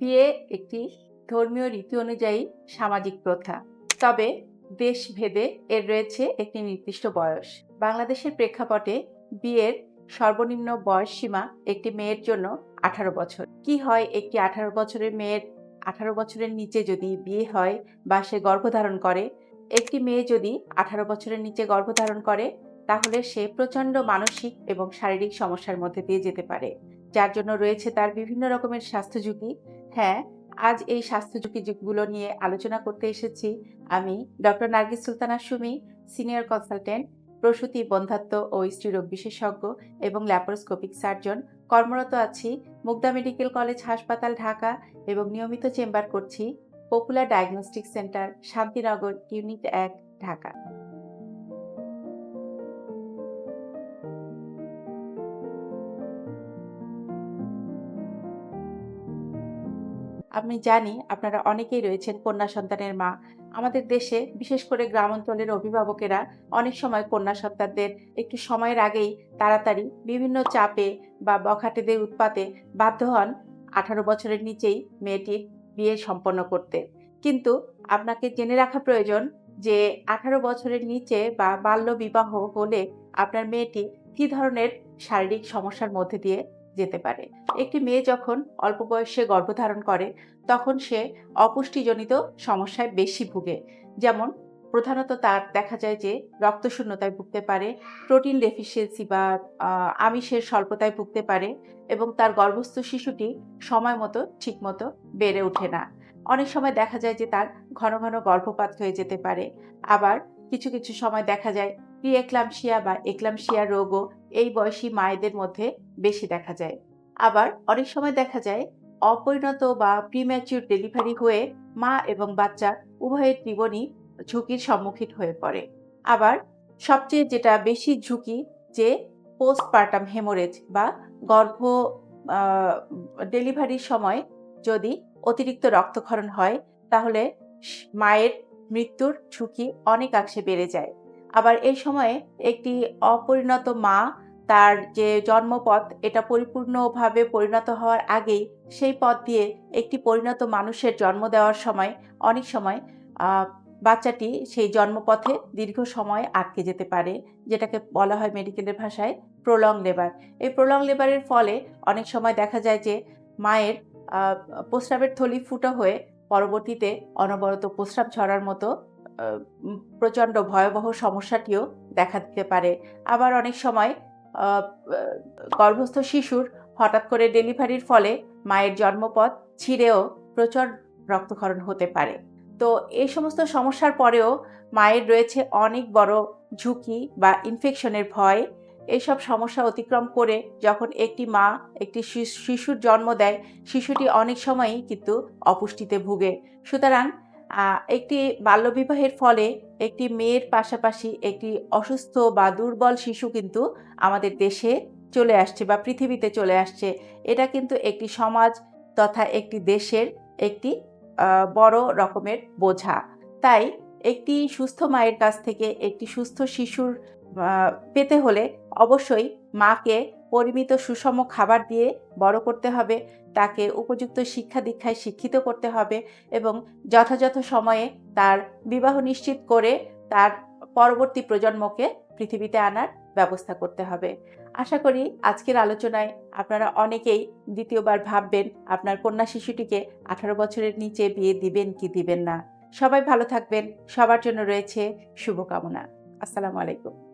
বিয়ে একটি ধর্মীয় রীতি অনুযায়ী সামাজিক প্রথা। তবে দেশ ভেদে এর রয়েছে একটি নির্দিষ্ট বয়স। বাংলাদেশের প্রেক্ষাপটে বিয়ের সর্বনিম্ন বয়স সীমা একটি মেয়ের জন্য আঠারো বছর। কি হয় একটি আঠারো বছরের মেয়ের আঠারো বছরের নিচে যদি বিয়ে হয় বা সে গর্ভধারণ করে, একটি মেয়ে যদি আঠারো বছরের নিচে গর্ভধারণ করে, তাহলে সে প্রচণ্ড মানসিক এবং শারীরিক সমস্যার মধ্যে দিয়ে যেতে পারে। যার জন্য রয়েছে তার বিভিন্ন রকমের স্বাস্থ্য ঝুঁকি হ্যাঁ আজ এই স্বাস্থ্য ঝুঁকি ঝুঁকিগুলো নিয়ে আলোচনা করতে এসেছি, আমি doctor Nargis Sultana Sumi, senior consultant, প্রসূতি বন্ধাত্ব ও স্ত্রীরোগ বিশেষজ্ঞ এবং ল্যাপারোস্কোপিক সার্জন। কর্মরত আছি মুগদা মেডিকেল কলেজ হাসপাতাল, ঢাকা এবং নিয়মিত চেম্বার করছি popular diagnostic centre, Shantinagar unit এক, ঢাকা। আমি জানি আপনারা অনেকেই রয়েছেন কন্যা সন্তানের মা। আমাদের দেশে বিশেষ করে গ্রাম অঞ্চলের অভিভাবকেরা অনেক সময় কন্যা সন্তানদের একটু সময়ের আগেই তাড়াতাড়ি বিভিন্ন চাপে বা বখাটেদের উৎপাতে বাধ্য হন আঠারো বছরের নিচেই মেয়েটির বিয়ে সম্পন্ন করতে। কিন্তু আপনাকে জেনে রাখা প্রয়োজন যে আঠারো বছরের নিচে বা বাল্য বিবাহ হলে আপনার মেয়েটি কী ধরনের শারীরিক সমস্যার মধ্যে দিয়ে যেতে পারে। একটি মেয়ে যখন অল্প বয়সে গর্ভধারণ করে, তখন সে অপুষ্টিজনিত সমস্যায় বেশি ভুগে। যেমন, প্রধানত তার দেখা যায় যে, রক্তশূন্যতায় ভুগতে পারে, প্রোটিন ডেফিসিয়েন্সি বা আমিষের স্বল্পতায় ভুগতে পারে এবং তার গর্ভস্থ শিশুটি সময় মতো ঠিকমতো বেড়ে ওঠে না। অনেক সময় দেখা যায় যে, তার ঘন ঘন গর্ভপাত হয়ে যেতে পারে। আবার কিছু কিছু সময় দেখা যায় প্রিএক্লামশিয়া বা এক্লামশিয়া রোগও এই বয়সী মায়েদের মধ্যে বেশি দেখা যায়। আবার অনেক সময় দেখা যায় অপরিণত বা প্রিম্যাচিউর ডেলিভারি হয়ে মা এবং বাচ্চা উভয়ের জীবনই ঝুঁকির সম্মুখীন হয়ে পড়ে। আবার সবচেয়ে যেটা বেশি ঝুঁকি যে পোস্টপার্টাম হেমোরেজ বা গর্ভ ডেলিভারির সময় যদি অতিরিক্ত রক্তক্ষরণ হয় তাহলে মায়ের মৃত্যুর ঝুঁকি অনেকাংশে বেড়ে যায়। আবার এই সময়ে একটি অপরিণত মা তার যে জন্মপথ, এটা পরিপূর্ণভাবে পরিণত হওয়ার আগেই সেই পথ দিয়ে একটি পরিণত মানুষের জন্ম দেওয়ার সময়, অনেক সময় বাচ্চাটি সেই জন্মপথে দীর্ঘ সময় আটকে যেতে পারে, যেটাকে বলা হয় মেডিকেলের ভাষায় প্রলং লেবার। এই প্রলং লেবারের ফলে অনেক সময় দেখা যায় যে মায়ের প্রস্রাবের থলি ফুটো হয়ে পরবর্তীতে অনবরত প্রস্রাব ঝরার মতো প্রচণ্ড ভয়াবহ সমস্যাটিও দেখা দিতে পারে। আবার অনেক সময় গর্ভস্থ শিশুর হঠাৎ করে ডেলিভারির ফলে মায়ের জন্মপথ ছিঁড়েও প্রচুর রক্তক্ষরণ হতে পারে। তো এই সমস্ত সমস্যার পরেও মায়ের রয়েছে অনেক বড় ঝুঁকি বা ইনফেকশনের ভয় এইসব সমস্যা অতিক্রম করে যখন একটি মা একটি শিশু- শিশুর জন্ম দেয়, শিশুটি অনেক সময়ই কিন্তু অপুষ্টিতে ভুগে। সুতরাং একটি বাল্যবিবাহের ফলে একটি মেয়ের পাশাপাশি একটি অসুস্থ বা দুর্বল শিশু কিন্তু আমাদের দেশে চলে আসছে বা পৃথিবীতে চলে আসছে। এটা কিন্তু একটি সমাজ তথা একটি দেশের একটি বড় রকমের বোঝা। তাই একটি সুস্থ মায়ের কাছ থেকে একটি সুস্থ শিশুর পেতে হলে অবশ্যই মাকে পরিমিত সুষম খাবার দিয়ে বড় করতে হবে, তাকে উপযুক্ত শিক্ষা দীক্ষায় শিক্ষিত করতে হবে এবং যথাযথ সময়ে তার বিবাহ নিশ্চিত করে তার পরবর্তী প্রজন্মকে পৃথিবীতে আনার ব্যবস্থা করতে হবে। আশা করি আজকের আলোচনায় আপনারা অনেকেই দ্বিতীয়বার ভাববেন আপনার কন্যা শিশুটিকে আঠারো বছরের নিচে বিয়ে দিবেন কি দিবেন না। সবাই ভালো থাকবেন, সবার জন্য রয়েছে শুভকামনা। আসসালামু আলাইকুম।